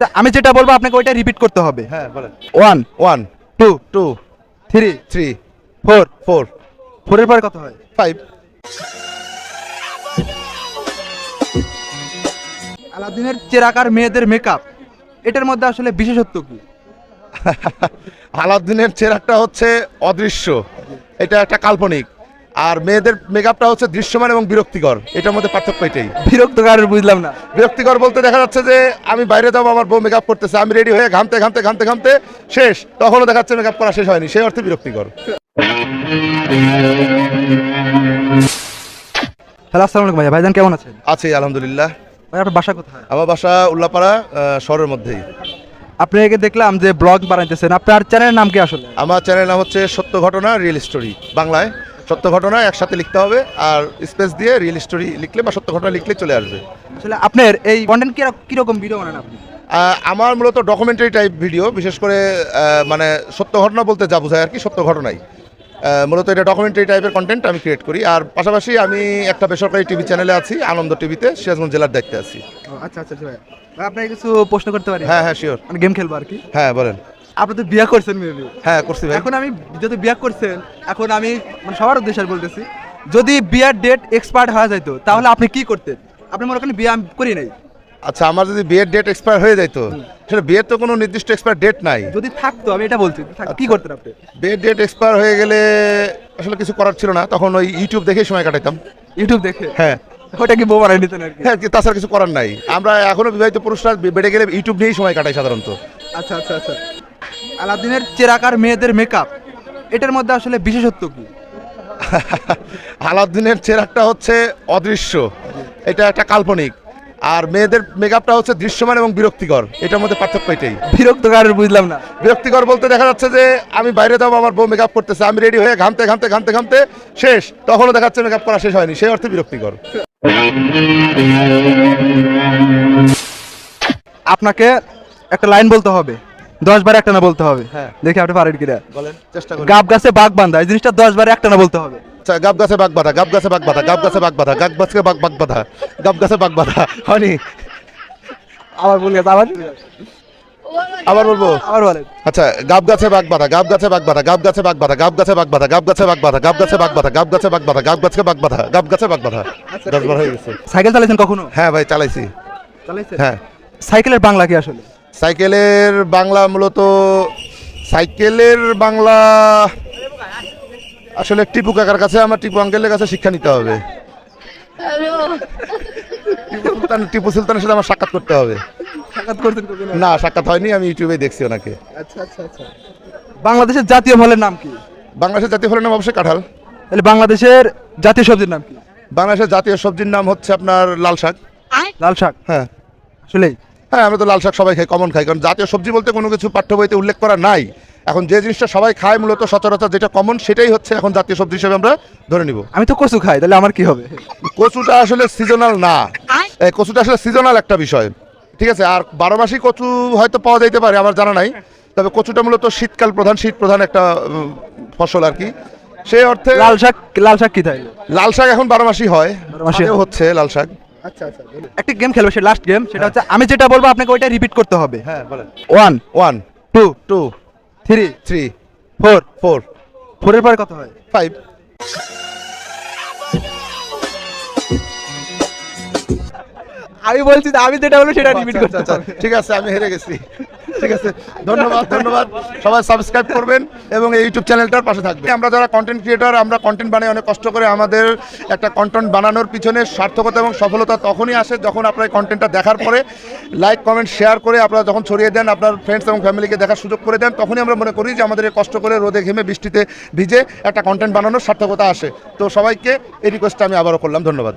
আমি যেটা বলব আপনাকে ওইটা রিপিট করতে হবে। হ্যাঁ বলেন। One one two two three three four four ফোরের পরে কত হয়? ফাইভ আলাদিনের চেরাকার মেয়েদের মেকআপ এটার মধ্যে আসলে বিশেষত্ব কি? আলাউদ্দিনের চেরাকটা হচ্ছে অদৃশ্য। এটা একটা কাল্পনিক। আর মেয়েদের মেকআপটা হচ্ছে দৃশ্যমান এবং বিরক্তিকর। এটার মধ্যে পার্থক্য এটাই। বিরক্তকার বুঝলাম না। বিরক্তিকর বলতে দেখা যাচ্ছে যে আমি বাইরে যাব আমার বউ মেকআপ করতেছে আমি রেডি হয়ে ঘামতে ঘামতে ঘামতে ঘামতে শেষ। তখনও দেখা যাচ্ছে মেকআপ করা শেষ হয়নি। সেই অর্থে বিরক্তিকর। হ্যালো আসসালামু আলাইকুম ভাইয়া। ভাইজান কেমন আছেন? আছি আলহামদুলিল্লাহ। ভাই আপনার বাসা কোথায়? আমার বাসা উল্লাপাড়া শহরের মধ্যেই। আপনাকে দেখলাম যে ব্লগ বানাইতেছেন। আপনার চ্যানেলের নাম কি আসলে? আমার চ্যানেল নাম হচ্ছে সত্য ঘটনা রিয়েল স্টোরি বাংলায়। সত্য ঘটনা একসাথে লিখতে হবে আর স্পেস দিয়ে রিয়েল স্টোরি লিখলে বা সত্য ঘটনা লিখলে চলে আসবে। আসলে আপনার এই কন্টেন্ট কীরকম ভিডিও বানান আপনি? আমার মূলত ডকুমেন্টারি টাইপ ভিডিও বিশেষ করে মানে সত্য ঘটনা বলতে যা বোঝায় আর কি সত্য ঘটনাই। মূলত এটা ডকুমেন্টারি টাইপের কন্টেন্ট আমি ক্রিয়েট করি। আর পাশাপাশি আমি একটা বেসরকারি টিভি চ্যানেলে আছি আনন্দ টিভিতে সিরাজগঞ্জ জেলার দেখতে আছি। আচ্ছা আচ্ছা ভাই। আপনাকে কিছু প্রশ্ন করতে পারি? হ্যাঁ হ্যাঁ শিওর গেম খেলব আর কি। হ্যাঁ বলেন। আপনি তো বিয়ে করছেন মেবি হ্যাঁ করছি ভাই। এখন আমি যদি বিয়ে করছেন এখন আমি মানে সবার উদ্দেশ্যে বলতেছি যদি বিয়ের ডেট এক্সপায়ার হয়ে যাইতো তাহলে আপনি কি করতেন? আপনি মনে করেন বিয়ে আমি করি নাই। আচ্ছা আমার যদি বিয়ের ডেট এক্সপায়ার হয়ে যাইতো সেটা বিয়ের তো কোনো নির্দিষ্ট এক্সপায়ার ডেট নাই। যদি থাকতো আমি এটা বলছি কি করতেন আপনি? বিয়ের ডেট এক্সপায়ার হয়ে গেলে আসলে কিছু করার ছিল না তখন ওই ইউটিউব দেখেই সময় কাটাইতাম। ইউটিউব দেখে? হ্যাঁ। ওটা কি বউ নিতেন আর হ্যাঁ তাছাড়া কিছু করার নাই। আমরা এখনও বিবাহিত পুরুষরা বেড়ে গেলে ইউটিউব নিয়েই সময় কাটাই সাধারণত। আচ্ছা আচ্ছা আচ্ছা। আলাদিনের চেরাকার মেয়েদের মেকআপ এটার মধ্যে আসলে বিশেষত্ব কি? আলাউদ্দিনের চেরাকটা হচ্ছে অদৃশ্য এটা একটা কাল্পনিক আর মেয়েদের মেকআপটা হচ্ছে দৃশ্যমান এবং বিরক্তিকর এটার মধ্যে পার্থক্য এটাই। বিরক্তকার বুঝলাম না। বিরক্তিকর বলতে দেখা যাচ্ছে যে আমি বাইরে যাব আমার বউ মেকআপ করতেছে আমি রেডি হয়ে ঘামতে ঘামতে ঘামতে ঘামতে শেষ তখনও দেখা যাচ্ছে মেকআপ করা শেষ হয়নি সেই অর্থে বিরক্তিকর। আপনাকে একটা লাইন বলতে হবে দশ বার একটা না বলতে হবে হ্যাঁ। দেখি আপনি পারেন কিনা বলেন চেষ্টা গাব গাছে বাঘ বান্ধা এই জিনিসটা দশ বার একটা না বলতে হবে আচ্ছা, গাব গাছে বাগ বাঁধা গাব গাছে বাগ বাঁধা গাব গাছে বাগ বাঁধা গাব গাছে বাগ বাগ বাঁধা গাব গাছে বাগ বাঁধা হয়নি আবার বলে আবার আবার বলব আবার বলেন আচ্ছা গাব গাছে বাগ বাঁধা গাব গাছে বাগ বাঁধা গাব গাছে বাগ বাঁধা গাব গাছে বাগ বাঁধা গাব গাছে বাগ বাঁধা গাব গাছে বাগ বাঁধা গাব গাছে বাগ বাঁধা গাব গাছে বাগ বাঁধা গাব গাছে বাগ বাঁধা দশ বার হয়ে গেছে সাইকেল চালাইছেন কখনো হ্যাঁ ভাই চালাইছি চালাইছেন হ্যাঁ সাইকেলের বাংলা কি আসলে সাইকেলের বাংলা মূলত সাইকেলের বাংলা আসলে টিপু কাকার কাছে আমার টিপু আঙ্কেলের কাছে শিক্ষা নিতে হবে। টিপু সুলতান টিপু সুলতানের সাথে আমার সাক্ষাৎ করতে হবে। সাক্ষাৎ না সাক্ষাৎ হয়নি আমি ইউটিউবে দেখছি ওনাকে। আচ্ছা আচ্ছা আচ্ছা। বাংলাদেশের জাতীয় ফলের নাম কি? বাংলাদেশের জাতীয় ফলের নাম অবশ্যই কাঁঠাল। তাহলে বাংলাদেশের জাতীয় সবজির নাম কি? বাংলাদেশের জাতীয় সবজির নাম হচ্ছে আপনার লাল শাক। লাল শাক? হ্যাঁ। আসলেই। হ্যাঁ আমরা তো লাল শাক সবাই খাই কমন খাই কারণ জাতীয় সবজি বলতে কোনো কিছু পাঠ্য বইতে উল্লেখ করা নাই। এখন যে জিনিসটা সবাই খায় মূলত সচরাচর যেটা কমন সেটাই হচ্ছে এখন জাতীয় সবজি হিসেবে আমরা ধরে নিব। আমি তো কচু খাই তাহলে আমার কি হবে? কচুটা আসলে সিজনাল না। এই কচুটা আসলে সিজনাল একটা বিষয়। ঠিক আছে আর বারো মাসই কচু হয়তো পাওয়া যাইতে পারে আমার জানা নাই। তবে কচুটা মূলত শীতকাল প্রধান শীত প্রধান একটা ফসল আর কি। সেই অর্থে লাল শাক লাল শাক কি তাই লাল শাক এখন বারো মাসই হয়। হয়। হচ্ছে লাল শাক। আচ্ছা আচ্ছা একটা গেম খেলবে সে লাস্ট গেম সেটা হচ্ছে আমি যেটা বলব আপনাকে ওইটা রিপিট করতে হবে। হ্যাঁ বলেন। One one two two three three four four ফোরের পরে কত হয়? ফাইভ আমি বলছি আমি যেটা বলব সেটা রিপিট আচ্ছা, করতে ঠিক আছে আমি হেরে গেছি। ঠিক আছে, ধন্যবাদ ধন্যবাদ। সবাই সাবস্ক্রাইব করবেন এবং এই ইউটিউব চ্যানেলটার পাশে থাকবেন। আমরা যারা কন্টেন্ট ক্রিয়েটর আমরা কন্টেন্ট বানাই অনেক কষ্ট করে আমাদের একটা কন্টেন্ট বানানোর পিছনে সার্থকতা এবং সফলতা তখনই আসে যখন আপনার কন্টেন্টটা দেখার পরে। লাইক কমেন্ট শেয়ার করে আপনারা যখন ছড়িয়ে দেন, আপনার ফ্রেন্ডস এবং ফ্যামিলিকে দেখার সুযোগ করে দেন, তখনই আমরা মনে করি যে আমাদের কষ্ট করে রোদে ঘেমে বৃষ্টিতে ভিজে একটা কন্টেন্ট বানানোর সার্থকতা আসে। তো সবাইকে এই রিকোয়েস্টটা আমি আবারও করলাম। ধন্যবাদ।